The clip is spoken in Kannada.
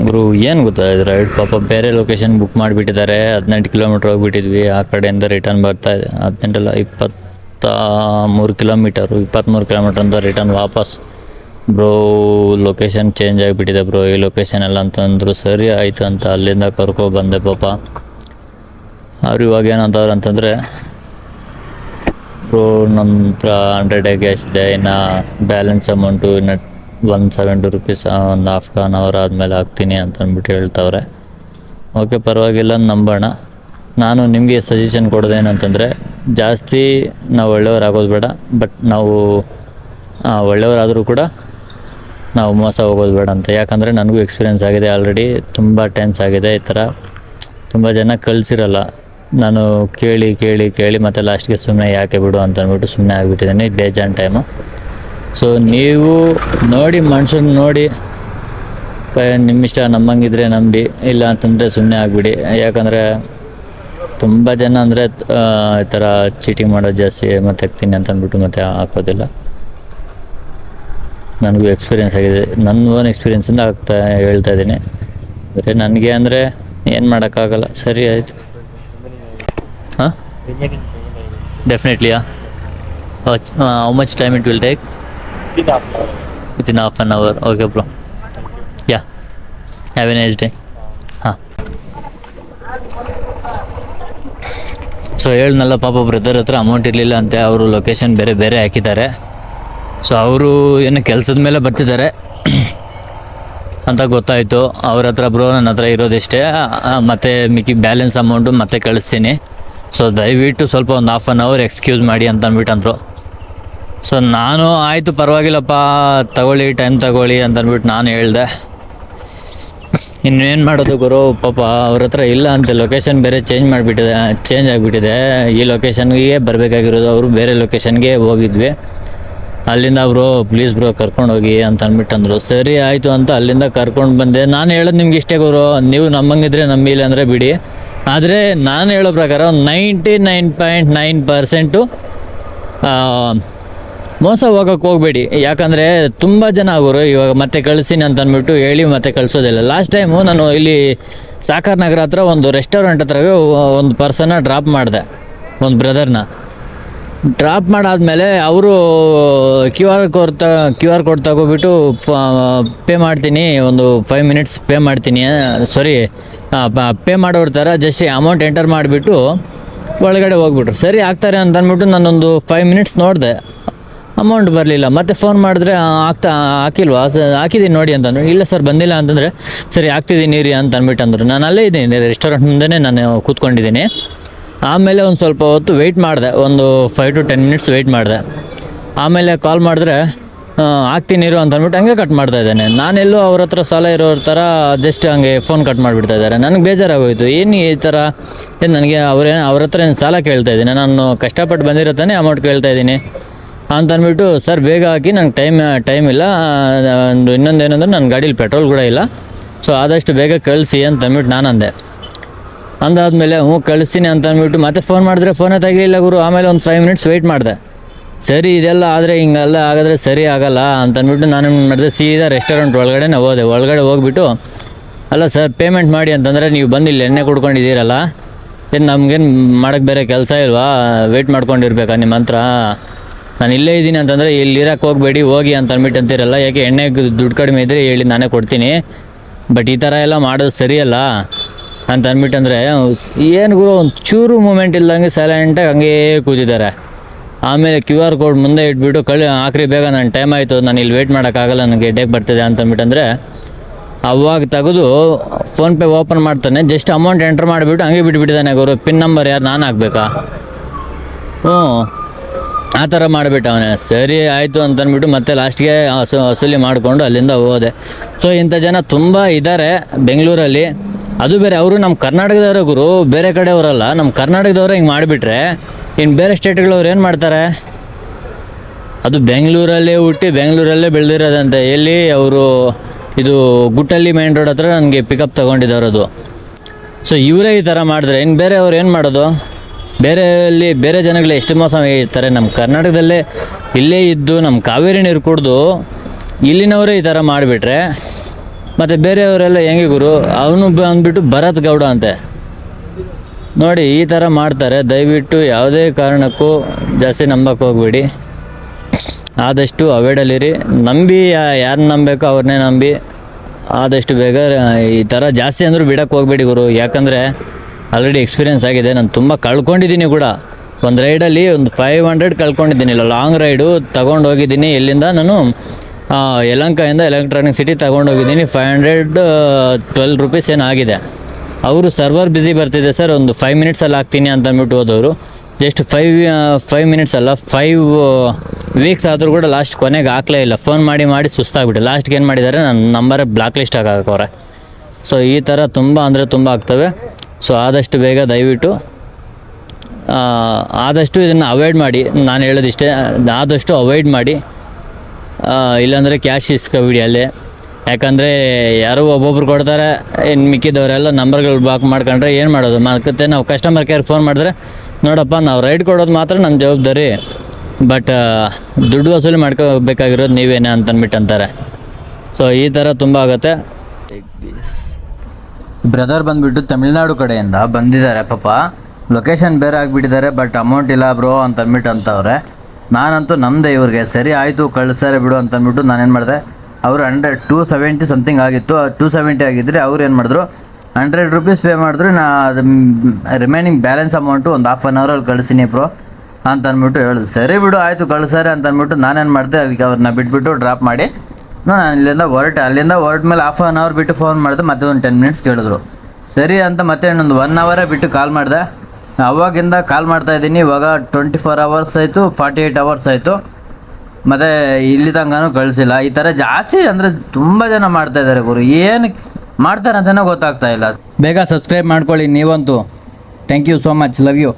ಗುರು, ಏನು ಗೊತ್ತಾ ಇದು ಪಾಪ ಬೇರೆ ಲೊಕೇಶನ್ ಬುಕ್ ಮಾಡಿಬಿಟ್ಟಿದ್ದಾರೆ. ಹದಿನೆಂಟು ಕಿಲೋಮೀಟ್ರ್ ಹೋಗ್ಬಿಟ್ಟಿದ್ವಿ. ಆ ಕಡೆಯಿಂದ ರಿಟರ್ನ್ ಬರ್ತಾ ಇದೆ. ಹದಿನೆಂಟಲ್ಲ ಇಪ್ಪತ್ತ ಮೂರು ಕಿಲೋಮೀಟರು ಇಪ್ಪತ್ತ್ಮೂರು ಕಿಲೋಮೀಟ್ರ್ ಅಂತ ರಿಟರ್ನ್ ವಾಪಸ್. ಬ್ರೋ ಲೊಕೇಶನ್ ಚೇಂಜ್ ಆಗಿಬಿಟ್ಟಿದೆ ಬ್ರೋ. ಈ ಲೊಕೇಶನ್ ಎಲ್ಲ ಅಂತಂದ್ರು ಸರಿ ಆಯಿತು ಅಂತ ಅಲ್ಲಿಂದ ಕರ್ಕೊ ಬಂದೆ ಪಾಪ. ಅವ್ರು ಇವಾಗ ಏನಂತವ್ರು ಅಂತಂದರೆ, ಬ್ರೋ ನಮ್ಮ ಹತ್ರ ಹಂಡ್ರೆಡ್ ಕ್ಯಾಶ್ ಇದೆ. ಇನ್ನು ಬ್ಯಾಲೆನ್ಸ್ ಅಮೌಂಟು ಇನ್ನು ಒನ್ ಸೆವೆಂಟಿ ರುಪೀಸ್ ಒಂದು ಹಾಫ್ ಆನ್ ಅವರ್ ಆದಮೇಲೆ ಹಾಕ್ತೀನಿ ಅಂತಂದ್ಬಿಟ್ಟು ಹೇಳ್ತವ್ರೆ. ಓಕೆ ಪರವಾಗಿಲ್ಲ, ನಂಬೋಣ. ನಾನು ನಿಮಗೆ ಸಜೆಷನ್ ಕೊಡೋದೇನಂತಂದರೆ ಜಾಸ್ತಿ ನಾವು ಒಳ್ಳೆಯವರಾಗೋದು ಬೇಡ ಬಟ್ ನಾವು ಒಳ್ಳೆಯವರಾದರೂ ಕೂಡ ನಾವು ಮೋಸ ಹೋಗೋದು ಬೇಡ ಅಂತ. ಯಾಕಂದರೆ ನನಗೂ ಎಕ್ಸ್ಪೀರಿಯೆನ್ಸ್ ಆಗಿದೆ ಆಲ್ರೆಡಿ ತುಂಬ ಟೈಮ್ಸ್ ಆಗಿದೆ ಈ ಥರ ತುಂಬ ಜನ ಕಳಿಸಿರಲ್ಲ. ನಾನು ಕೇಳಿ ಕೇಳಿ ಕೇಳಿ ಮತ್ತೆ ಲಾಸ್ಟ್ಗೆ ಸುಮ್ಮನೆ ಯಾಕೆ ಬಿಡು ಅಂತ ಅಂದ್ಬಿಟ್ಟು ಸುಮ್ಮನೆ ಆಗಿಬಿಟ್ಟಿದ್ದೀನಿ, ಬೇಜಾನ್ ಟೈಮು ಸೊ ನೀವು ನೋಡಿ ಮನುಷ್ಯನ ನೋಡಿ ನಿಮ್ಮ ನಿಮ್ಮಿಷ್ಟ ನಮ್ಮಂಗಿದ್ರೆ ನಂಬಿ ಇಲ್ಲ ಅಂತಂದರೆ ಸುಮ್ಮನೆ ಆಗಿಬಿಡಿ. ಯಾಕಂದರೆ ತುಂಬ ಜನ ಅಂದರೆ ಈ ಥರ ಚೀಟಿಂಗ್ ಮಾಡೋದು ಜಾಸ್ತಿ ಮತ್ತೆ ಹಾಕ್ತೀನಿ ಅಂತ ಅಂದ್ಬಿಟ್ಟು ಮತ್ತೆ ಹಾಕೋದಿಲ್ಲ. ನನಗೂ ಎಕ್ಸ್ಪೀರಿಯೆನ್ಸ್ ಆಗಿದೆ. ನನ್ನ ಓನ್ ಎಕ್ಸ್ಪೀರಿಯೆನ್ಸಿಂದ ಆಗ್ತಾ ಹೇಳ್ತಾ ಇದ್ದೀನಿ. ಅಂದರೆ ನನಗೆ ಅಂದರೆ ಏನು ಮಾಡೋಕ್ಕಾಗಲ್ಲ. ಸರಿ ಆಯಿತು. ಹಾಂ? Definitely yeah how much time it will take in half an hour okay bro ya have a nice day ಹಾಂ ಸೊ ಹೇಳ್ನಲ್ಲ ಪಾಪ ಬ್ರದರ್ ಹತ್ರ ಅಮೌಂಟ್ ಇರಲಿಲ್ಲ ಅಂತೆ. ಅವರು ಲೊಕೇಶನ್ ಬೇರೆ ಬೇರೆ ಹಾಕಿದ್ದಾರೆ. ಸೊ ಅವರು ಏನು ಕೆಲಸದ ಮೇಲೆ ಬರ್ತಿದ್ದಾರೆ. ಅಂತ ಗೊತ್ತಾಯಿತು. ಅವ್ರ ಹತ್ರ ಬ್ರೋ ನನ್ನ ಹತ್ರ ಇರೋದಿಷ್ಟೇ. ಮತ್ತೆ ಮಿಕ್ಕಿ ಬ್ಯಾಲೆನ್ಸ್ ಅಮೌಂಟು ಮತ್ತೆ ಕಳಿಸ್ತೀನಿ. ಸೊ ದಯವಿಟ್ಟು ಸ್ವಲ್ಪ ಒಂದು ಹಾಫ್ ಆನ್ ಅವರ್ ಎಕ್ಸ್ಕ್ಯೂಸ್ ಮಾಡಿ ಅಂತ ಅಂದ್ಬಿಟ್ಟು ಅಂದರು. ಸೊ ನಾನು ಆಯಿತು, ಪರವಾಗಿಲ್ಲಪ್ಪ. ತಗೊಳ್ಳಿ ಟೈಮ್ ತಗೊಳ್ಳಿ ಅಂತ ಅಂದ್ಬಿಟ್ಟು ನಾನು ಹೇಳ್ದೆ. ಇನ್ನೇನು ಮಾಡೋದು ಗುರು? ಪಾಪ, ಅವ್ರ ಹತ್ರ ಇಲ್ಲ ಅಂತ ಲೊಕೇಶನ್ ಬೇರೆ ಚೇಂಜ್ ಮಾಡಿಬಿಟ್ಟಿದೆ ಚೇಂಜ್ ಆಗಿಬಿಟ್ಟಿದೆ. ಈ ಲೊಕೇಶನ್ಗೆ ಬರಬೇಕಾಗಿರೋದು ಅವರು ಬೇರೆ ಲೊಕೇಶನ್ಗೆ ಹೋಗಿದ್ವಿ. ಅಲ್ಲಿಂದ ಅವರು ಪ್ಲೀಸ್ ಬ್ರೋ ಕರ್ಕೊಂಡು ಹೋಗಿ ಅಂತ ಅಂದ್ಬಿಟ್ಟು ಅಂದರು. ಸರಿ, ಆಯಿತು ಅಂತ ಅಲ್ಲಿಂದ ಕರ್ಕೊಂಡು ಬಂದೆ. ನಾನು ಹೇಳೋದು ನಿಮ್ಗೆ ಇಷ್ಟೇ ಗುರು. ನೀವು ನಮ್ಮಂಗಿದ್ರೆ ನಂಬಿಲ್ಲ ಅಂದರೆ ಬಿಡಿ. ಆದರೆ ನಾನು ಹೇಳೋ ಪ್ರಕಾರ ninety nine point nine percent ಮೋಸ ಹೋಗಕ್ಕೆ ಹೋಗಬೇಡಿ. ಯಾಕಂದರೆ ತುಂಬ ಜನ ಅವರು ಇವಾಗ ಮತ್ತೆ ಕಳಿಸ್ತೀನಿ ಅಂತ ಅಂದ್ಬಿಟ್ಟು ಹೇಳಿ ಮತ್ತೆ ಕಳಿಸೋದಿಲ್ಲ. ಲಾಸ್ಟ್ ಟೈಮು ನಾನು ಇಲ್ಲಿ ಸಾಕರ್ ನಗರ ಹತ್ರ ಒಂದು ರೆಸ್ಟೋರೆಂಟ್ ಹತ್ರವೇ ಒಂದು ಪರ್ಸನ್ನ ಡ್ರಾಪ್ ಮಾಡಿದೆ. ಒಂದು ಬ್ರದರ್ನ ಡ್ರಾಪ್ ಮಾಡಾದಮೇಲೆ ಅವರು ಕ್ಯೂ ಆರ್ ಕೋಡ್ ತ ಕ್ಯೂ ಆರ್ ಕೋಡ್ ತಗೋಬಿಟ್ಟು ಪೇ ಮಾಡ್ತೀನಿ. ಒಂದು ಫೈವ್ ಮಿನಿಟ್ಸ್ ಪೇ ಮಾಡ್ತೀನಿ. ಸಾರಿ ಪೇ ಮಾಡೋರ ಥರ ಜಸ್ಟ್ ಅಮೌಂಟ್ ಎಂಟರ್ ಮಾಡಿಬಿಟ್ಟು ಒಳಗಡೆ ಹೋಗ್ಬಿಟ್ರು. ಸರಿ ಆಗ್ತಾರೆ ಅಂತ ಅಂದ್ಬಿಟ್ಟು ನಾನೊಂದು ಫೈವ್ ಮಿನಿಟ್ಸ್ ನೋಡಿದೆ. ಅಮೌಂಟ್ ಬರಲಿಲ್ಲ. ಮತ್ತೆ ಫೋನ್ ಮಾಡಿದ್ರೆ ಆಗ್ತಾ ಹಾಕಿಲ್ವಾ? ಹಾಕಿದ್ದೀನಿ ನೋಡಿ ಅಂತಂದ್ರು ಇಲ್ಲ ಸರ್ ಬಂದಿಲ್ಲ ಅಂತಂದರೆ ಸರಿ ಹಾಕ್ತಿದ್ದೀನಿ ರೀ ಅಂತ ಅಂದ್ಬಿಟ್ಟು ಅಂದರು. ನಾನು ಅಲ್ಲೇ ಇದ್ದೀನಿ ರೆಸ್ಟೋರೆಂಟ್ ಮುಂದೆನೇ ನಾನು ಕೂತ್ಕೊಂಡಿದ್ದೀನಿ. ಆಮೇಲೆ ಒಂದು ಸ್ವಲ್ಪ ಹೊತ್ತು ವೆಯ್ಟ್ ಮಾಡಿದೆ. ಒಂದು five to ten minutes wait ಮಾಡಿದೆ. ಆಮೇಲೆ ಕಾಲ್ ಮಾಡಿದ್ರೆ ಆ, ಹಾಕ್ತೀನಿ ಇರು ಅಂತ ಅಂದ್ಬಿಟ್ಟು ಹಂಗೆ ಕಟ್ ಮಾಡ್ತಾ ಇದ್ದೇನೆ. ನಾನೆಲ್ಲೂ ಅವ್ರ ಹತ್ರ ಸಾಲ ಇರೋರ ಥರ ಜಸ್ಟ್ ಹಂಗೆ ಫೋನ್ ಕಟ್ ಮಾಡಿಬಿಡ್ತಾ ಇದ್ದಾರೆ. ನನಗೆ ಬೇಜಾರಾಗೋಯಿತು. ಏನು ಈ ಥರ ಏನು ನನಗೆ ಅವ್ರೇನು ಅವ್ರ ಹತ್ರ ಏನು ಸಾಲ ಕೇಳ್ತಾ ಇದ್ದೀನಿ? ನಾನು ಕಷ್ಟಪಟ್ಟು ಬಂದಿರೋ ತಾನೇ ಅಮೌಂಟ್ ಕೇಳ್ತಾ ಇದ್ದೀನಿ. ಅಂತ ಅಂದ್ಬಿಟ್ಟು ಸರ್, ಬೇಗ ಹಾಕಿ, ನಂಗೆ ಟೈಮ್ ಟೈಮ್ ಇಲ್ಲ. ಒಂದು ಇನ್ನೊಂದು ಏನಂದ್ರೆ ನನ್ನ ಗಾಡೀಲಿ ಪೆಟ್ರೋಲ್ ಕೂಡ ಇಲ್ಲ. ಸೊ, ಆದಷ್ಟು ಬೇಗ ಕಳಿಸಿ ಅಂತ ಅಂದ್ಬಿಟ್ಟು ನಾನು ಅಂದೆ. ಅಂದಾದ್ಮೇಲೆ, ಹ್ಞೂ, ಕಳಿಸ್ತೀನಿ ಅಂತ ಅಂದ್ಬಿಟ್ಟು ಮತ್ತೆ ಫೋನ್ ಮಾಡಿದ್ರೆ ಫೋನೇ ತೆಗಿಲಿಲ್ಲ ಗುರು. ಆಮೇಲೆ ಒಂದು ಫೈವ್ ಮಿನಿಟ್ಸ್ ವೆಯ್ಟ್ ಮಾಡಿದೆ. ಸರಿ, ಇದೆಲ್ಲ ಆದರೆ ಹಿಂಗೆಲ್ಲ ಆಗಿದ್ರೆ ಸರಿ ಆಗಲ್ಲ ಅಂತ ಅಂದ್ಬಿಟ್ಟು ನಾನು ಮಾಡಿದೆ, ಸೀದಾ ರೆಸ್ಟೋರೆಂಟ್ ಒಳಗಡೆನೇ ಹೋದೆ. ಒಳಗಡೆ ಹೋಗ್ಬಿಟ್ಟು, ಅಲ್ಲ ಸರ್ ಪೇಮೆಂಟ್ ಮಾಡಿ ಅಂತಂದರೆ ನೀವು ಬಂದು ಇಲ್ಲಿ ಎಣ್ಣೆ ಕುಡ್ಕೊಂಡಿದ್ದೀರಲ್ಲ? ಏನು ನಮಗೇನು ಮಾಡೋಕ್ಕೆ ಬೇರೆ ಕೆಲಸ ಇಲ್ವಾ? ವೆಯ್ಟ್ ಮಾಡ್ಕೊಂಡಿರ್ಬೇಕಾ ನಿಮ್ಮ ಹತ್ರ? ನಾನು ಇಲ್ಲೇ ಇದ್ದೀನಿ ಅಂತಂದರೆ ಇಲ್ಲಿ ಇರಕ್ಕೆ ಹೋಗಬೇಡಿ, ಹೋಗಿ ಅಂತ ಅಂದ್ಬಿಟ್ಟು ಅಂತೀರಲ್ಲ, ಯಾಕೆ ಎಣ್ಣೆ ದುಡ್ಡು ಕಡಿಮೆ ಇದ್ದರೆ ಹೇಳಿ ನಾನೇ ಕೊಡ್ತೀನಿ. ಬಟ್ ಈ ಥರ ಎಲ್ಲ ಮಾಡೋದು ಸರಿಯಲ್ಲ ಅಂತ ಅಂದ್ಬಿಟ್ಟಂದರೆ ಏನು ಗುರು ಒಂದು ಚೂರು ಮೂಮೆಂಟ್ ಇಲ್ದಂಗೆ ಸೈಲೆಂಟಾಗಿ ಹಂಗೇ ಕೂತಿದ್ದಾರೆ. ಆಮೇಲೆ ಕ್ಯೂ ಆರ್ ಕೋಡ್ ಮುಂದೆ ಇಟ್ಬಿಟ್ಟು ಕಳಿ ಹಾಕ್ರಿ ಬೇಗ ನನ್ನ ಟೈಮ್ ಆಯಿತು, ನಾನು ಇಲ್ಲಿ ವೇಟ್ ಮಾಡೋಕ್ಕಾಗಲ್ಲ ನನಗೆ ಡೇಕ್ ಬರ್ತಿದೆ ಅಂತ ಅಂದ್ಬಿಟ್ಟಂದರೆ ಅವಾಗ ತೆಗೆದು ಫೋನ್ಪೇ ಓಪನ್ ಮಾಡ್ತಾನೆ. ಜಸ್ಟ್ ಅಮೌಂಟ್ ಎಂಟ್ರ್ ಮಾಡಿಬಿಟ್ಟು ಹಂಗೆ ಬಿಟ್ಬಿಟ್ಟಿದ್ದಾನೆ ಗುರು. ಪಿನ್ ನಂಬರ್ ಯಾರು, ನಾನು ಹಾಕ್ಬೇಕಾ ಹ್ಞೂ ಆ ಥರ ಮಾಡಿಬಿಟ್ಟ ಅವನೇ. ಸರಿ ಆಯಿತು ಅಂತ ಅಂದ್ಬಿಟ್ಟು ಮತ್ತೆ ಲಾಸ್ಟ್ಗೆ ಹಸು ವಸೂಲಿ ಮಾಡಿಕೊಂಡು ಅಲ್ಲಿಂದ ಹೋದೆ. ಸೊ ಇಂಥ ಜನ ತುಂಬ ಇದ್ದಾರೆ ಬೆಂಗಳೂರಲ್ಲಿ. ಅದು ಬೇರೆ, ಅವರು ನಮ್ಮ ಕರ್ನಾಟಕದವರು ಗುರು, ಬೇರೆ ಕಡೆಯವರಲ್ಲ ನಮ್ಮ ಕರ್ನಾಟಕದವ್ರು ಹಿಂಗೆ ಮಾಡಿಬಿಟ್ರೆ ಇನ್ನು ಬೇರೆ ಸ್ಟೇಟ್ಗಳವ್ರು ಏನು ಮಾಡ್ತಾರೆ? ಅದು ಬೆಂಗಳೂರಲ್ಲೇ ಹುಟ್ಟಿ ಬೆಂಗಳೂರಲ್ಲೇ ಬೆಳೆದಿರೋದಂತೆ. ಎಲ್ಲಿ ಅವರು ಇದು ಗುಟ್ಟಲ್ಲಿ ಮೈನ್ ರೋಡ್ ಹತ್ರ ನನಗೆ ಪಿಕಪ್ ತೊಗೊಂಡಿದ್ದವರದು ಸೊ ಇವರೇ ಈ ಥರ ಮಾಡಿದ್ರೆ ಇನ್ನು ಬೇರೆ ಅವ್ರು ಏನು ಮಾಡೋದು? ಬೇರೆ ಅಲ್ಲಿ ಬೇರೆ ಜನಗಳು ಎಷ್ಟು ಮೋಸ ಇರ್ತಾರೆ ನಮ್ಮ ಕರ್ನಾಟಕದಲ್ಲೇ ಇಲ್ಲೇ ಇದ್ದು ನಮ್ಮ ಕಾವೇರಿ ನೀರು ಕುಡಿದು ಇಲ್ಲಿನವರೇ ಈ ಥರ ಮಾಡಿಬಿಟ್ರೆ ಮತ್ತು ಬೇರೆಯವರೆಲ್ಲ ಹೆಂಗೆ ಗುರು? ಅವನು ಬಂದ್ಬಿಟ್ಟು ಭರತ್ ಗೌಡ ಅಂತೆ. ನೋಡಿ, ಈ ಥರ ಮಾಡ್ತಾರೆ. ದಯವಿಟ್ಟು ಯಾವುದೇ ಕಾರಣಕ್ಕೂ ಜಾಸ್ತಿ ನಂಬಕ್ಕೆ ಹೋಗ್ಬೇಡಿ. ಆದಷ್ಟು ಅವೇಡಲ್ಲಿರಿ ನಂಬಿ ಯಾರನ್ನ ನಂಬೇಕೋ ಅವ್ರನ್ನೇ ನಂಬಿ. ಆದಷ್ಟು ಬೇಗ ಈ ಥರ ಜಾಸ್ತಿ ಅಂದರೂ ಬಿಡೋಕ್ಕೆ ಹೋಗ್ಬೇಡಿ ಗುರು. ಯಾಕಂದರೆ ಆಲ್ರೆಡಿ ಎಕ್ಸ್ಪೀರಿಯೆನ್ಸ್ ಆಗಿದೆ. ನಾನು ತುಂಬ ಕಳ್ಕೊಂಡಿದ್ದೀನಿ ಕೂಡ. ಒಂದು ರೈಡಲ್ಲಿ ಒಂದು ಫೈವ್ ಹಂಡ್ರೆಡ್ ಕಳ್ಕೊಂಡಿದ್ದೀನಿ. ಇಲ್ಲ ಲಾಂಗ್ ರೈಡು ತಗೊಂಡು ಹೋಗಿದ್ದೀನಿ. ಎಲ್ಲಿಂದ ನಾನು ಯಲಂಕಾಯಿಂದ ಎಲೆಕ್ಟ್ರಾನಿಕ್ ಸಿಟಿ ತೊಗೊಂಡು ಹೋಗಿದ್ದೀನಿ. ಫೈವ್ ಹಂಡ್ರೆಡ್ ಟ್ವೆಲ್ ರುಪೀಸ್ ಏನು ಆಗಿದೆ. ಅವರು ಸರ್ವರ್ ಬ್ಯುಸಿ ಬರ್ತಿದೆ ಸರ್ ಒಂದು ಫೈವ್ ಮಿನಿಟ್ಸಲ್ಲಿ ಹಾಕ್ತೀನಿ ಅಂತ ಅಂದ್ಬಿಟ್ಟು ಹೋದವರು. ಜಸ್ಟ್ ಫೈವ್ ಫೈವ್ ಮಿನಿಟ್ಸ್ ಅಲ್ಲ ಫೈವ್ ವೀಕ್ಸ್ ಆದರೂ ಕೂಡ ಲಾಸ್ಟ್ ಕೊನೆಗೆ ಹಾಕ್ಲೇ ಇಲ್ಲ. ಫೋನ್ ಮಾಡಿ ಮಾಡಿ ಸುಸ್ತಾಗ್ಬಿಟ್ಟು ಲಾಸ್ಟ್ಗೆ ಏನು ಮಾಡಿದ್ದಾರೆ ನನ್ನ ನಂಬರೇ ಬ್ಲಾಕ್ ಲಿಸ್ಟ್ ಹಾಕವ್ರೆ ಸೊ ಈ ಥರ ತುಂಬ ಅಂದರೆ ತುಂಬ ಆಗ್ತವೆ. ಸೊ ಆದಷ್ಟು ಬೇಗ ದಯವಿಟ್ಟು ಆದಷ್ಟು ಇದನ್ನು ಅವಾಯ್ಡ್ ಮಾಡಿ. ನಾನು ಹೇಳೋದಿಷ್ಟೇ, ಆದಷ್ಟು ಅವಾಯ್ಡ್ ಮಾಡಿ. ಇಲ್ಲಾಂದರೆ ಕ್ಯಾಶ್ ಇಸ್ಕೊಬಿಡಿ ಅಲ್ಲೇ. ಯಾಕಂದರೆ ಯಾರೋ ಒಬ್ಬೊಬ್ರು ಕೊಡ್ತಾರೆ ಇನ್ನು ಮಿಕ್ಕಿದವರೆಲ್ಲ ನಂಬರ್ಗಳು ಬ್ಲಾಕ್ ಮಾಡ್ಕೊಂಡ್ರೆ ಏನು ಮಾಡೋದು? ಮತ್ತೆ ನಾವು ಕಸ್ಟಮರ್ ಕೇರ್ ಫೋನ್ ಮಾಡಿದ್ರೆ, ನೋಡಪ್ಪ, ನಾವು ರೈಡ್ ಕೊಡೋದು ಮಾತ್ರ ನಮ್ಮ ಜವಾಬ್ದಾರಿ. ಬಟ್ ದುಡ್ಡು ವಸೂಲಿ ಮಾಡ್ಕೋಬೇಕಾಗಿರೋದು ನೀವೇನೇ ಅಂತನ್ಬಿಟ್ಟು ಅಂತಾರೆ. ಸೊ ಈ ಥರ ತುಂಬ ಆಗುತ್ತೆ. ಬ್ರದರ್ ಬಂದ್ಬಿಟ್ಟು ತಮಿಳ್ನಾಡು ಕಡೆಯಿಂದ ಬಂದಿದ್ದಾರೆ ಪಾಪ. ಲೊಕೇಶನ್ ಬೇರೆ ಆಗಿಬಿಟ್ಟಿದ್ದಾರೆ ಬಟ್ ಅಮೌಂಟ್ ಇಲ್ಲ ಬ್ರೋ ಅಂತ ಅಂದ್ಬಿಟ್ಟು ಅಂತವ್ರೆ. ನಾನಂತೂ ನಮ್ಮದೇ ಇವ್ರಿಗೆ, ಸರಿ ಆಯಿತು, ಕಳಿಸ್ತಾರೆ ಬಿಡು ಅಂತ ಅಂದ್ಬಿಟ್ಟು ನಾನೇನು ಮಾಡಿದೆ, ಅವರು ಹಂಡ್ರೆಡ್ ಟೂ ಸೆವೆಂಟಿ ಸಮಥಿಂಗ್ ಆಗಿತ್ತು ಟೂ ಸೆವೆಂಟಿ ಆಗಿದ್ದರೆ ಅವ್ರು ಏನು ಮಾಡಿದ್ರು ಹಂಡ್ರೆಡ್ ರುಪೀಸ್ ಪೇ ಮಾಡಿದ್ರು, ನಾ ಅದು ರಿಮೈನಿಂಗ್ ಬ್ಯಾಲೆನ್ಸ್ ಅಮೌಂಟು ಒಂದು ಹಾಫ್ ಆನ್ ಅವರಲ್ಲಿ ಕಳಿಸ್ತೀನಿ ಬ್ರೋ ಅಂತ ಅಂದ್ಬಿಟ್ಟು ಹೇಳಿದ್ರು ಸರಿ ಬಿಡು, ಆಯಿತು, ಕಳಿಸ್ತಾರೆ ಅಂತ ಅಂದ್ಬಿಟ್ಟು ನಾನೇನು ಮಾಡಿದೆ ಅದಕ್ಕೆ ಅವ್ರನ್ನ ಬಿಟ್ಬಿಟ್ಟು ಡ್ರಾಪ್ ಮಾಡಿ ನಾನು ಅಲ್ಲಿಂದ ಹೊರಟೆ. ಅಲ್ಲಿಂದ ಹೊರಟ ಮೇಲೆ ಹಾಫ್ ಆನ್ ಅವರ್ ಬಿಟ್ಟು ಫೋನ್ ಮಾಡಿದೆ, ಮತ್ತೆ ಒಂದು ಟೆನ್ ಮಿನಿಟ್ಸ್ ಕೇಳಿದ್ರು. ಸರಿ ಅಂತ ಮತ್ತೆ ಇನ್ನೊಂದು ಒನ್ ಅವರೇ ಬಿಟ್ಟು ಕಾಲ್ ಮಾಡಿದೆ. ಅವಾಗಿಂದ ಕಾಲ್ ಮಾಡ್ತಾ ಇದ್ದೀನಿ, ಇವಾಗ ಟ್ವೆಂಟಿ ಫೋರ್ ಅವರ್ಸ್ ಆಯಿತು ಫಾರ್ಟಿ ಏಯ್ಟ್ ಅವರ್ಸ್ ಆಯಿತು. ಮತ್ತು ಇಲ್ಲಿ ತನಕನೂ ಕಳಿಸಿಲ್ಲ. ಈ ಥರ ಜಾಸ್ತಿ ಅಂದರೆ ತುಂಬ ಜನ ಮಾಡ್ತಾ ಇದ್ದಾರೆ ಗುರು. ಏನು ಮಾಡ್ತಾರೆ ಅಂತಲೇ ಗೊತ್ತಾಗ್ತಾ ಇಲ್ಲ. ಬೇಗ ಸಬ್ಸ್ಕ್ರೈಬ್ ಮಾಡ್ಕೊಳ್ಳಿ ನೀವಂತೂ. Thank you so much love you